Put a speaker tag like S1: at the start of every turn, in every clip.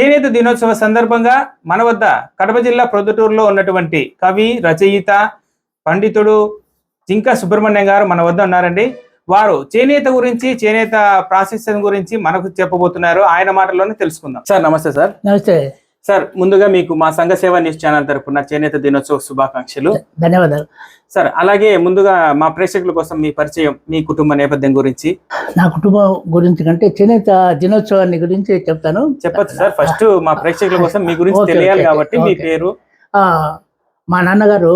S1: చేనేత దినోత్సవ సందర్భంగా మన వద్ద కడప జిల్లా ప్రొద్దుటూరులో ఉన్నటువంటి కవి రచయిత పండితుడు జింకా సుబ్రహ్మణ్యం గారు మన వద్ద ఉన్నారండి. వారు చేనేత గురించి చేనేత ప్రాశస్త్యం గురించి మనకు చెప్పబోతున్నారు. ఆయన మాటల్లోనే తెలుసుకుందాం. సార్ నమస్తే సార్.
S2: నమస్తే.
S1: సార్ ముందుగా మీకు మా సంఘ సేవ న్యూస్ ఛానల్ తరపున చేనేత దినోత్సవ శుభాకాంక్షలు.
S2: ధన్యవాదాలు.
S1: సార్ అలాగే ముందుగా మా ప్రేక్షకుల కోసం మీ పరిచయం మీ కుటుంబ నేపథ్యం గురించి.
S2: నా కుటుంబం గురించి కంటే చేనేత దినోత్సవాన్ని గురించి చెప్తాను.
S1: చెప్పొచ్చు సార్ ఫస్ట్ మా ప్రేక్షకుల కోసం మీ గురించి తెలియాలి కాబట్టి మీ. పేరు.
S2: మా నాన్నగారు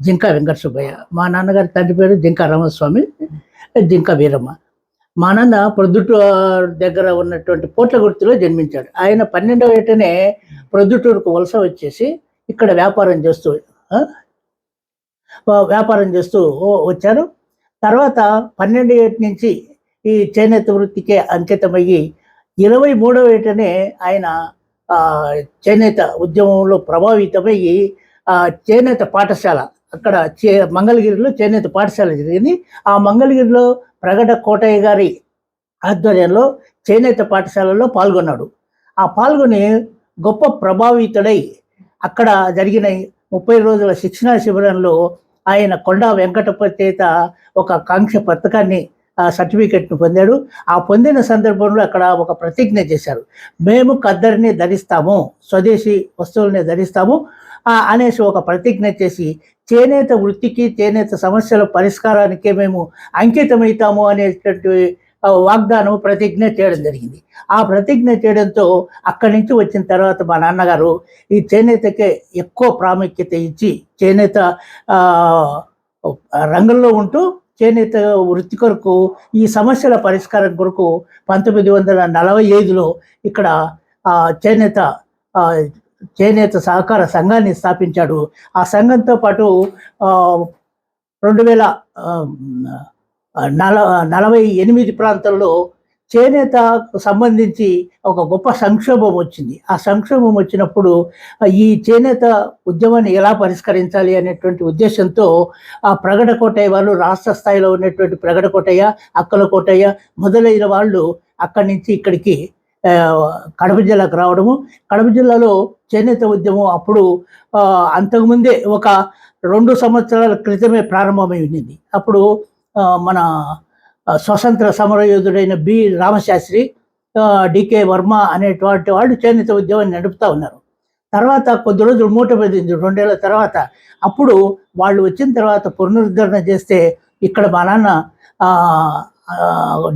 S2: జింకా వెంకట సుబ్బయ్య మా నాన్నగారి తండ్రి పేరు జింకా రామస్వామి జింకా వీరమ్మ. మా నాన్న ప్రొద్దుటూరు దగ్గర ఉన్నటువంటి పోట్లగుర్తిలో జన్మించాడు. ఆయన పన్నెండవ ఏటనే ప్రొద్దుటూరుకు వలస వచ్చేసి ఇక్కడ వ్యాపారం చేస్తూ వ్యాపారం చేస్తూ వచ్చారు. తర్వాత పన్నెండు ఏటి నుంచి ఈ చేనేత వృత్తికే అంకితమయ్యి ఇరవై మూడవ ఏటనే ఆయన చేనేత ఉద్యమంలో ప్రభావితమయ్యి ఆ, చేనేత పాఠశాల అక్కడ చే మంగళగిరిలో చేనేత పాఠశాల జరిగింది. ఆ మంగళగిరిలో ప్రగడ కోటయ్య గారి ఆధ్వర్యంలో చేనేత పాఠశాలలో పాల్గొన్నాడు. ఆ పాల్గొని గొప్ప ప్రభావితుడై అక్కడ జరిగిన ముప్పై రోజుల శిక్షణా శిబిరంలో ఆయన కొండా వెంకటపతి చేత ఒక కాంక్ష పథకాన్ని ఆ సర్టిఫికెట్ను పొందాడు. ఆ పొందిన సందర్భంలో అక్కడ ఒక ప్రతిజ్ఞ చేశారు. మేము కద్దరిని ధరిస్తాము స్వదేశీ వస్తువుల్ని ధరిస్తాము అనేసి ఒక ప్రతిజ్ఞ చేసి చేనేత వృత్తికి చేనేత సమస్యల పరిష్కారానికే మేము అంకితమవుతాము అనేటువంటి వాగ్దానం ప్రతిజ్ఞ చేయడం జరిగింది. ఆ ప్రతిజ్ఞ చేయడంతో అక్కడి నుంచి వచ్చిన తర్వాత మా నాన్నగారు ఈ చేనేతకే ఎక్కువ ప్రాముఖ్యత ఇచ్చి చేనేత రంగంలో ఉంటూ చేనేత వృత్తి కొరకు ఈ సమస్యల పరిష్కారం కొరకు పంతొమ్మిది వందల నలభై ఐదులో ఇక్కడ చేనేత చేనేత సహకార సంఘాన్ని స్థాపించాడు. ఆ సంఘంతో పాటు రెండు వేల నల నలభై ఎనిమిది ప్రాంతంలో చేనేతకు సంబంధించి ఒక గొప్ప సంక్షోభం వచ్చింది. ఆ సంక్షోభం వచ్చినప్పుడు ఈ చేనేత ఉద్యమాన్ని ఎలా పరిష్కరించాలి అనేటువంటి ఉద్దేశంతో ఆ ప్రగడ కోటయ్య వాళ్ళు రాష్ట్ర స్థాయిలో ఉన్నటువంటి ప్రగడ కోటయ్య అక్కల కోటయ్య మొదలైన వాళ్ళు అక్కడి నుంచి ఇక్కడికి కడప జిల్లాకు రావడము. కడప జిల్లాలో చేనేత ఉద్యమం అప్పుడు అంతకుముందే ఒక రెండు సంవత్సరాల క్రితమే ప్రారంభమై ఉండింది అప్పుడు మన స్వతంత్ర సమరయోధుడైన బి రామశాస్త్రి డికే వర్మ అనేటువంటి వాళ్ళు చేనేత ఉద్యమాన్ని నడుపుతా ఉన్నారు. తర్వాత కొద్ది రోజులు మూట పడింది రెండేళ్ళ తర్వాత అప్పుడు వాళ్ళు వచ్చిన తర్వాత పునరుద్ధరణ చేస్తే ఇక్కడ మా నాన్న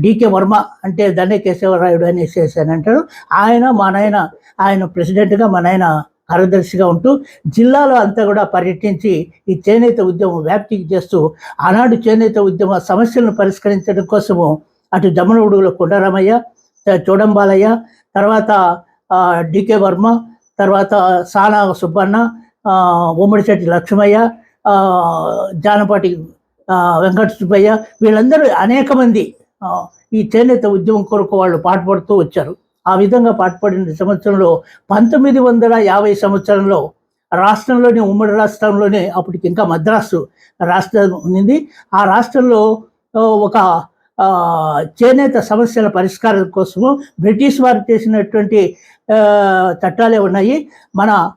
S2: డికే వర్మ అంటే దండే కేశవరాయుడు అనేసి అని అంటారు. ఆయన మా నాయన ఆయన ప్రెసిడెంట్గా మా నాయన కార్యదర్శిగా ఉంటూ జిల్లాలో అంతా కూడా పర్యటించి ఈ చేనేత ఉద్యమం వ్యాప్తికి చేస్తూ ఆనాడు చేనేత ఉద్యమ సమస్యలను పరిష్కరించడం కోసము అటు జమనవుడులో కొండరామయ్య చోడంబాలయ్య తర్వాత డికే వర్మ తర్వాత సానా సుబ్బన్న ఉమ్మడిశెట్టి లక్ష్మయ్య జానపాటి వెంకట సుబ్బయ్య వీళ్ళందరూ అనేక మంది ఈ చేనేత ఉద్యమం కొరకు వాళ్ళు పాటుపడుతూ వచ్చారు. ఆ విధంగా పాటుపడిన సంవత్సరంలో పంతొమ్మిది వందల యాభై సంవత్సరంలో రాష్ట్రంలోని ఉమ్మడి రాష్ట్రంలోనే అప్పటికి ఇంకా మద్రాసు రాష్ట్రం ఉంది ఆ రాష్ట్రంలో ఒక చేనేత సమస్యల పరిష్కారం కోసము బ్రిటిష్ వారు చేసినటువంటి చట్టాలే ఉన్నాయి. మన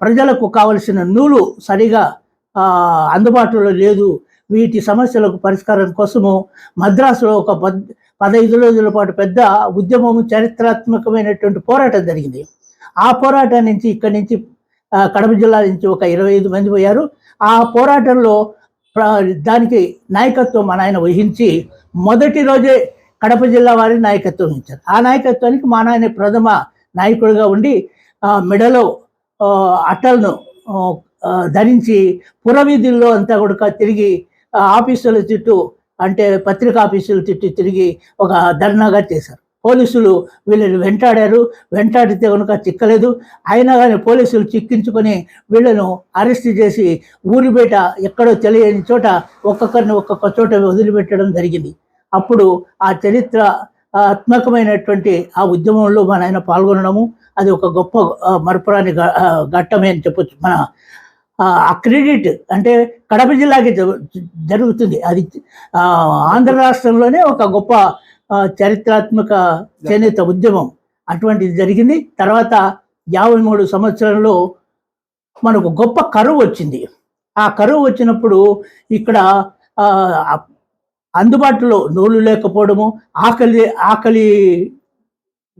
S2: ప్రజలకు కావలసిన నూలు సరిగా అందుబాటులో లేదు. వీటి సమస్యలకు పరిష్కారం కోసము మద్రాసులో ఒక పద్ పదహైదు రోజుల పాటు పెద్ద ఉద్యమం చరిత్రాత్మకమైనటువంటి పోరాటం జరిగింది. ఆ పోరాటం నుంచి ఇక్కడి నుంచి కడప జిల్లా నుంచి ఒక ఇరవై ఐదు మంది పోయారు. ఆ పోరాటంలో దానికి నాయకత్వం మన ఆయన వహించి మొదటి రోజే కడప జిల్లా వారి నాయకత్వం ఇచ్చారు ఆ నాయకత్వానికి మా నాయన ప్రథమ నాయకుడిగా ఉండి మెడలో ఆ, అట్టలను ధరించి పురవీధుల్లో అంతా కూడా తిరిగి ఆఫీసుల చుట్టూ అంటే పత్రికా ఆఫీసుల చుట్టూ తిరిగి ఒక ధర్నాగా చేశారు. పోలీసులు వీళ్ళని వెంటాడారు. వెంటాడితే కనుక చిక్కలేదు. అయినా కానీ పోలీసులు చిక్కించుకొని వీళ్ళను అరెస్ట్ చేసి ఊరి బయట ఎక్కడో తెలియని చోట ఒక్కొక్కరిని ఒక్కొక్క చోట వదిలిపెట్టడం జరిగింది. అప్పుడు ఆ చరిత్ర ఆత్మకమైనటువంటి ఆ ఉద్యమంలో మన ఆయన పాల్గొనడము అది ఒక గొప్ప మరపురాని ఘట్టమే అని చెప్పొచ్చు. మన ఆ, క్రెడిట్ అంటే కడప జిల్లాకి జరుగుతుంది. అది ఆంధ్ర రాష్ట్రంలోనే ఒక గొప్ప చరిత్రాత్మక చేనేత ఉద్యమం. అటువంటిది జరిగింది. తర్వాత యాభై మూడు సంవత్సరంలో మనకు గొప్ప కరువు వచ్చింది. ఆ కరువు వచ్చినప్పుడు ఇక్కడ అందుబాటులో నూలు లేకపోవడము ఆకలి ఆకలి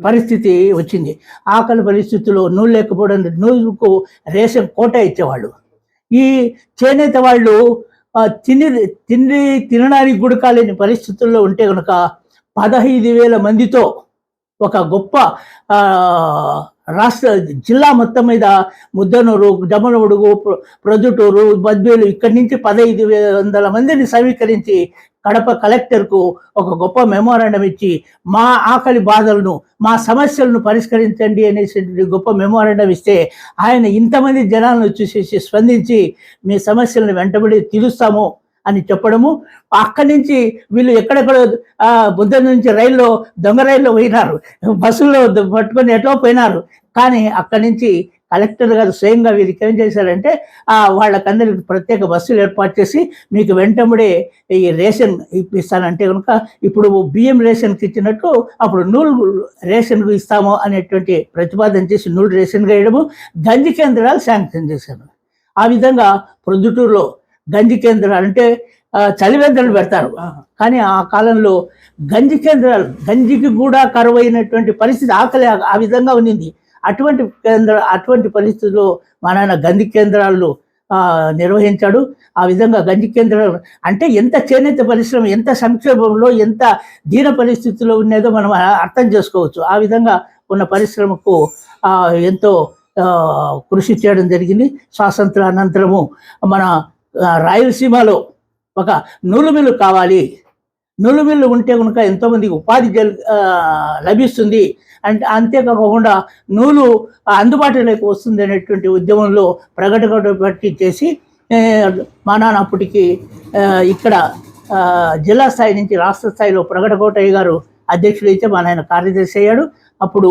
S2: పరిస్థితి వచ్చింది. ఆకలి పరిస్థితిలో నూలు లేకపోవడం నూలుకు రేషన్ కోట ఇచ్చేవాళ్ళు. ఈ చేనేత వాళ్ళు ఆ, తిని తిండి తినడానికి కూడా కాలేని పరిస్థితుల్లో ఉంటే కనుక పదహైదు వేల మందితో ఒక గొప్ప ఆ, రాష్ట్ర జిల్లా మొత్తం మీద ముద్దనూరు జమలమడుగు ప్రొద్దుటూరు బద్వేలు ఇక్కడి నుంచి పదహైదు వందల మందిని సమీకరించి కడప కలెక్టర్కు ఒక గొప్ప మెమోరాండం ఇచ్చి మా ఆకలి బాధలను మా సమస్యలను పరిష్కరించండి అనేసి గొప్ప మెమోరాండం ఇస్తే ఆయన ఇంతమంది జనాలను చూసేసి స్పందించి మీ సమస్యలను వెంటబడి తీరుస్తాము. అని చెప్పడము. అక్కడి నుంచి వీళ్ళు ఎక్కడెక్కడ బుద్ధ నుంచి రైల్లో దొంగ రైల్లో పోయినారు. బస్సులో పట్టుకొని ఎటో పోయినారు. కానీ అక్కడి నుంచి కలెక్టర్ గారు స్వయంగా వీరికి ఏం చేశారంటే వాళ్ళకందరికి ప్రత్యేక బస్సులు ఏర్పాటు చేసి మీకు వెంటబడే ఈ రేషన్ ఇప్పిస్తానంటే కనుక ఇప్పుడు బియ్యం రేషన్కి ఇచ్చినట్టు అప్పుడు నూలు రేషన్కు ఇస్తాము అనేటువంటి ప్రతిపాదన చేసి నూలు రేషన్ వేయడము. గంజి కేంద్రాలు శాంక్షన్ చేశారు. ఆ విధంగా ప్రొద్దుటూరులో గంజి కేంద్రాలు అంటే చలివేంద్రాలు పెడతారు. కానీ ఆ కాలంలో గంజి కేంద్రాలు గంజికి కూడా కరువైనటువంటి పరిస్థితి ఆకలి ఆ- విధంగా ఉన్నింది. అటువంటి కేంద్ర అటువంటి పరిస్థితుల్లో మా నాన్న గంజి కేంద్రాలు నిర్వహించాడు. ఆ విధంగా గంజి కేంద్రాలు అంటే ఎంత చేనేత పరిశ్రమ ఎంత సంక్షోభంలో ఎంత దీన పరిస్థితిలో ఉన్నదో మనం అర్థం చేసుకోవచ్చు. ఆ విధంగా ఉన్న పరిశ్రమకు ఎంతో కృషి చేయడం జరిగింది. స్వాతంత్ర అనంతరము మన రాయలసీమలో ఒక నూలుమిల్లు కావాలి. నూలుమిల్లు ఉంటే కనుక ఎంతోమందికి ఉపాధి లభిస్తుంది. అంటే అంతేకాకుండా నూలు అందుబాటులోకి వస్తుంది అనేటువంటి ఉద్యమంలో ప్రకటన పట్టి చేసి మా నాన్న అప్పటికి ఇక్కడ జిల్లా స్థాయి నుంచి రాష్ట్ర స్థాయిలో ప్రకటకోటయ్య గారు అధ్యక్షుడు అయితే మా నాయన కార్యదర్శి అయ్యాడు. అప్పుడు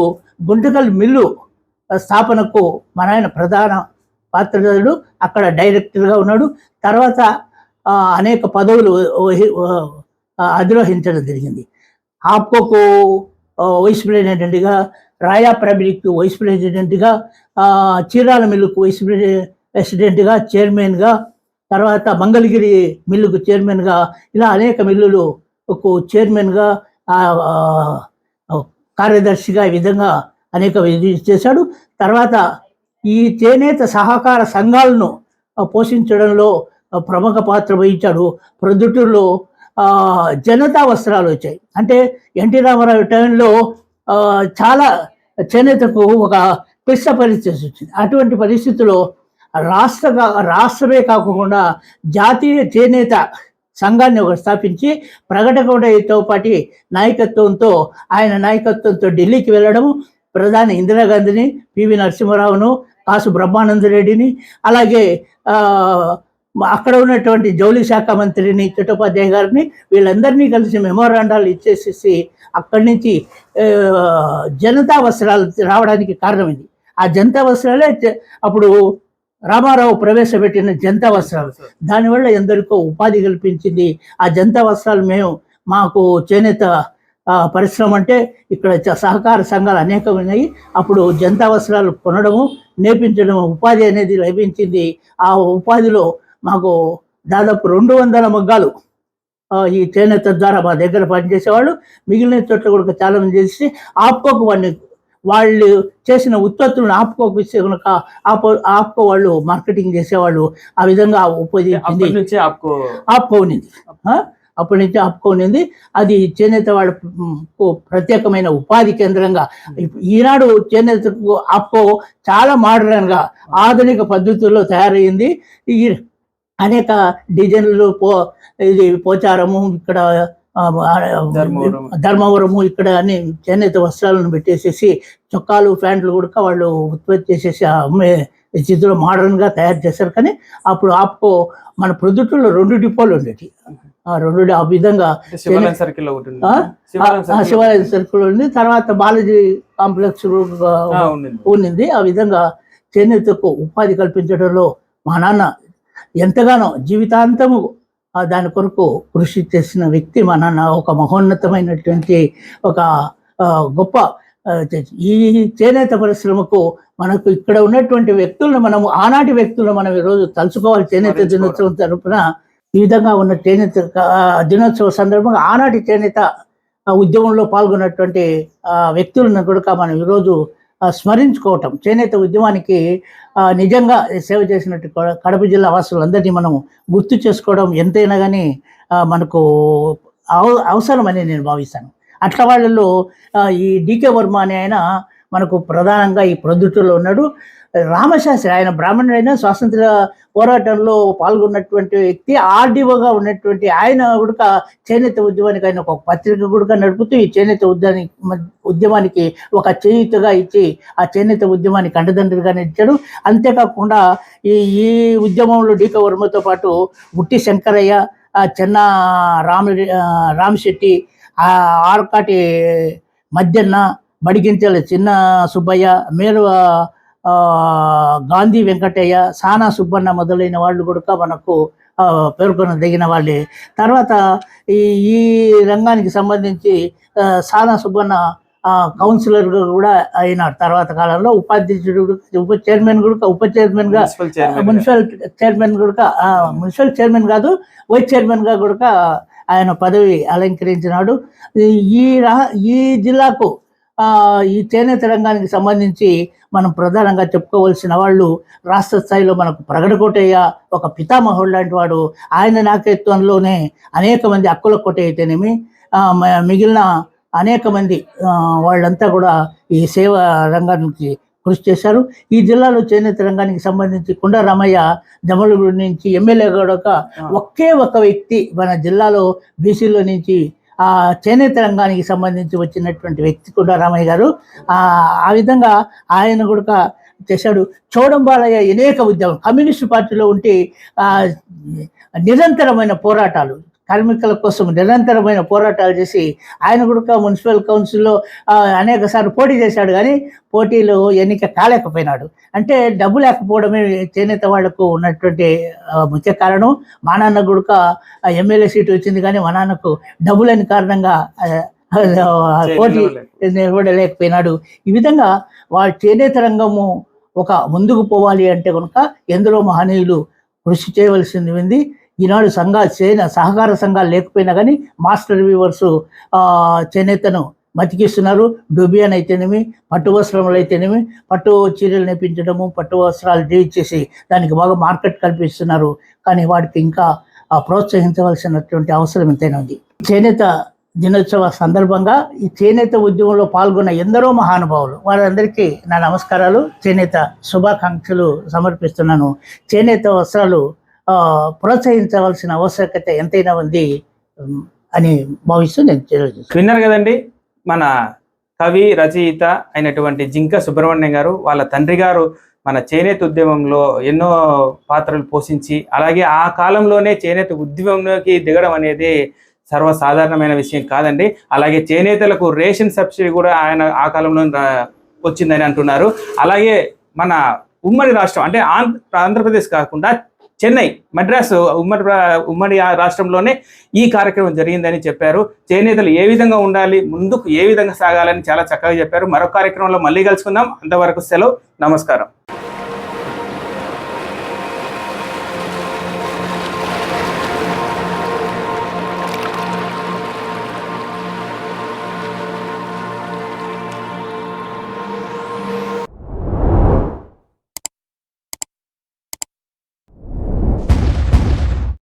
S2: గుంటకల్ మిల్లు స్థాపనకు మా నాయన ప్రధాన పాత్రధారుడు. అక్కడ డైరెక్టర్గా ఉన్నాడు. తర్వాత అనేక పదవులు అధిరోహించడం జరిగింది. ఆప్కోకు వైస్ ప్రెసిడెంట్గా రాయా ప్రబిలిక్ వైస్ ప్రెసిడెంట్గా చీరాల మిల్లుకు వైస్ ప్రెసిడెంట్గా చైర్మన్గా తర్వాత మంగళగిరి మిల్లుకు చైర్మన్గా ఇలా అనేక మిల్లులకు చైర్మన్గా కార్యదర్శిగా ఈ విధంగా అనేక చేశాడు. తర్వాత ఈ చేనేత సహకార సంఘాలను పోషించడంలో ప్రముఖ పాత్ర వహించాడు. ప్రొద్దుటూరులో జనతా వస్త్రాలు వచ్చాయి. అంటే ఎన్టీ రామారావు టైంలో చాలా చేనేతకు ఒక క్లిష్ట పరిస్థితి వచ్చింది. అటువంటి పరిస్థితుల్లో రాష్ట్ర రాష్ట్రమే కాకుండా జాతీయ చేనేత సంఘాన్ని ఒక స్థాపించి ప్రకటకోటతో పాటి నాయకత్వంతో ఆయన నాయకత్వంతో ఢిల్లీకి వెళ్ళడం ప్రధాని ఇందిరాగాంధీని పివి నరసింహారావును కాసు బ్రహ్మానందరెడ్డిని అలాగే అక్కడ ఉన్నటువంటి జౌలి శాఖ మంత్రిని చట్టోపాధ్యాయ గారిని వీళ్ళందరినీ కలిసి మెమోరాండాలు ఇచ్చేసేసి అక్కడి నుంచి జనతా వస్త్రాలు రావడానికి కారణమైంది. ఆ జనతా వస్త్రాలే అప్పుడు రామారావు ప్రవేశపెట్టిన జనతా వస్త్రాలు. దానివల్ల ఎందరికో ఉపాధి కల్పించింది. ఆ జనతా వస్త్రాలు మేము మాకు చేనేత పరిశ్రమ అంటే ఇక్కడ సహకార సంఘాలు అనేకం ఉన్నాయి. అప్పుడు జనతా వస్త్రాలు కొనడము నేర్పించడం ఉపాధి అనేది లభించింది. ఆ ఉపాధిలో మాకు దాదాపు రెండు వందల మగ్గాలు ఈ చేనేత ద్వారా మా దగ్గర పనిచేసేవాళ్ళు. మిగిలిన చోట్ల కూడా చాలా మంది చేసి ఆప్కోకు వాడిని వాళ్ళు చేసిన ఉత్పత్తులను ఆప్కోకు ఇస్తే కనుక ఆపో ఆప్కో వాళ్ళు మార్కెటింగ్ చేసేవాళ్ళు. ఆ విధంగా ఉపయోగించింది
S1: అప్పటి నుంచి ఆప్కో
S2: ఆప్కో ఉన్నింది. ఆ? అప్పటి నుంచి ఆప్కో ఉన్నింది అది చేనేత వాళ్ళకు ప్రత్యేకమైన ఉపాధి కేంద్రంగా. ఈనాడు చేనేతకు ఆప్కో చాలా మోడర్న్గా ఆధునిక పద్ధతుల్లో తయారైంది. ఈ అనేక డిజైన్లు పో ఇది పోచారము ఇక్కడ. ధర్మవరము ఇక్కడ అన్ని చేనేత వస్త్రాలను పెట్టేసేసి చొక్కాలు ప్యాంట్లు కూడా వాళ్ళు ఉత్పత్తి చేసేసి అమ్మే స్థితిలో మోడర్న్గా తయారు చేశారు. కానీ అప్పుడు ఆప్కో మన ప్రొద్దుటూరులో రెండు డిపోలు ఉండేవి ఆ రెండు ఆ విధంగా
S1: శివాలయం సర్కిల్? శివాలయం సర్కిల్
S2: ఉంది తర్వాత బాలాజీ కాంప్లెక్స్
S1: ఉండింది.
S2: ఆ విధంగా చేనేతకు ఉపాధి కల్పించడంలో మా నాన్న ఎంతగానో జీవితాంతము దాని కొరకు కృషి చేసిన వ్యక్తి మా నాన్న. ఒక మహోన్నతమైనటువంటి ఒక గొప్ప ఈ చేనేత పరిశ్రమకు మనకు ఇక్కడ ఉన్నటువంటి వ్యక్తులను మనము ఆనాటి వ్యక్తులను మనం ఈరోజు తలుచుకోవాలి. చేనేత. దినోత్సవం తరపున ఈ విధంగా ఉన్న చేనేత దినోత్సవ సందర్భంగా ఆనాటి చేనేత ఉద్యమంలో పాల్గొన్నటువంటి వ్యక్తులను కూడా మనం ఈరోజు స్మరించుకోవటం. చేనేత ఉద్యమానికి నిజంగా సేవ చేసినట్టు కడప జిల్లా వాసులందరినీ మనం గుర్తు చేసుకోవడం ఎంతైనా కానీ మనకు అవ- అవసరమని నేను భావిస్తాను. అట్లా వాళ్ళలో ఈ డికే వర్మ అనే ఆయన మనకు ప్రధానంగా ఈ ప్రొద్దుటూరులో ఉన్నాడు. రామశాస్త్రి ఆయన బ్రాహ్మణుడైన స్వాతంత్ర పోరాటంలో పాల్గొన్నటువంటి వ్యక్తి ఆర్డీఓగా ఉన్నటువంటి ఆయన కూడా చేనేత ఉద్యమానికి ఆయన ఒక పత్రిక కూడా నడుపుతూ ఈ చేనేత ఉద్యానికి ఉద్యమానికి ఒక చేయుతగా ఇచ్చి ఆ చేనేత ఉద్యమానికి అండదండలుగా నిలిచాడు. అంతేకాకుండా ఈ ఈ ఉద్యమంలో డీక వర్మతో పాటు ఉట్టి శంకరయ్య ఆ చెన్న రామ రామశెట్టి ఆర్కాటి మధ్యన్న బడిగించల చిన్న సుబ్బయ్య మేరు గాంధీ వెంకటయ్య సానా సుబ్బన్న మొదలైన వాళ్ళు కూడా మనకు పేర్కొనదగిన వాళ్ళే. తర్వాత ఈ ఈ రంగానికి సంబంధించి సానా సుబ్బన్న కౌన్సిలర్గా కూడా అయినాడు. తర్వాత కాలంలో ఉపాధ్యక్షుడు ఉప చైర్మన్ కూడా ఉప చైర్మన్గా
S1: మున్సిపల్ చైర్మన్
S2: కూడా మున్సిపల్ చైర్మన్ కాదు వైస్ చైర్మన్గా కూడా ఆయన పదవి అలంకరించినాడు. ఈ- ఈ రా- ఈ జిల్లాకు ఈ చేనేత రంగానికి సంబంధించి మనం ప్రధానంగా చెప్పుకోవాల్సిన వాళ్ళు రాష్ట్ర స్థాయిలో మనకు ప్రగడకోటయ్య ఒక పితామహుడు లాంటి వాడు. ఆయన నాయకత్వంలోనే అనేక మంది అక్కుల కోట అయితేనేమి మిగిలిన అనేక మంది వాళ్ళంతా కూడా ఈ సేవా రంగానికి కృషి చేశారు. ఈ జిల్లాలో చేనేత రంగానికి సంబంధించి కుండ రామయ్య జమలగూడు నుంచి ఎమ్మెల్యే కూడా ఒక ఒకే ఒక వ్యక్తి మన జిల్లాలో బీసీలో నుంచి ఆ చేనేత రంగానికి సంబంధించి వచ్చినటువంటి వ్యక్తి కూడా రామయ్య గారు. ఆ విధంగా ఆయన కూడా చేశాడు. చౌడంబాలయ్య అనేక ఉద్యమం కమ్యూనిస్ట్ పార్టీలో ఉంటే ఆ నిరంతరమైన పోరాటాలు కార్మికుల కోసం నిరంతరమైన పోరాటాలు చేసి ఆయన కూడా మున్సిపల్ కౌన్సిల్లో అనేక సార్లు పోటీ చేశాడు కానీ పోటీలో ఎన్నిక కాలేకపోయినాడు. అంటే డబ్బు లేకపోవడమే చేనేత వాళ్ళకు ఉన్నటువంటి ముఖ్య కారణం. మా నాన్న కూడా ఎమ్మెల్యే సీటు వచ్చింది కానీ మా నాన్నకు డబ్బు లేని కారణంగా పోటీ నిలబడలేకపోయినాడు. ఈ విధంగా వాళ్ళ చేనేత రంగము ఒక ముందుకు పోవాలి అంటే కనుక ఎందరో మహనీయులు కృషి చేయవలసింది ఉంది. ఈనాడు సంఘ చేన సహకార సంఘాలు లేకపోయినా కానీ మాస్టర్ వీవర్స్ చేనేతను మతికిస్తున్నారు డొబియాన్ అయితేనేమి పట్టు వస్త్రములు అయితేనేమి పట్టు చీరలు నేపించడము పట్టు వస్త్రాలు చేసి దానికి బాగా మార్కెట్ కల్పిస్తున్నారు. కానీ వాటికి ఇంకా ప్రోత్సహించవలసినటువంటి అవసరం ఎంతైనా ఉంది. చేనేత దినోత్సవ సందర్భంగా ఈ చేనేత ఉద్యమంలో పాల్గొన్న ఎందరో మహానుభావులు వారందరికీ నా నమస్కారాలు. చేనేత శుభాకాంక్షలు సమర్పిస్తున్నాను. చేనేత వస్త్రాలు ప్రోత్సహించవలసిన ఆవశ్యకత ఎంతైనా ఉంది అని భావిస్తూ నేను తెలియజేస్తాను
S1: విన్నారు కదండి మన కవి రచయిత అయినటువంటి జింక సుబ్రహ్మణ్యం గారు వాళ్ళ తండ్రి గారు మన చేనేత ఉద్యమంలో ఎన్నో పాత్రలు పోషించి అలాగే ఆ కాలంలోనే చేనేత ఉద్యమంలోకి దిగడం అనేది సర్వసాధారణమైన విషయం కాదండి. అలాగే చేనేతలకు రేషన్ సబ్సిడీ కూడా ఆయన ఆ కాలంలో వచ్చిందని అంటున్నారు. అలాగే మన ఉమ్మడి రాష్ట్రం అంటే ఆంధ్ర ఆంధ్రప్రదేశ్ కాకుండా చెన్నై మద్రాసు ఉమ్మడి ఉమ్మడి ఆ రాష్ట్రంలోనే ఈ కార్యక్రమం జరిగిందని చెప్పారు. చేనేతలు ఏ విధంగా ఉండాలి ముందుకు ఏ విధంగా సాగాలని చాలా చక్కగా చెప్పారు. మరొక కార్యక్రమంలో మళ్ళీ కలుసుకుందాం. అంతవరకు సెలవు. నమస్కారం.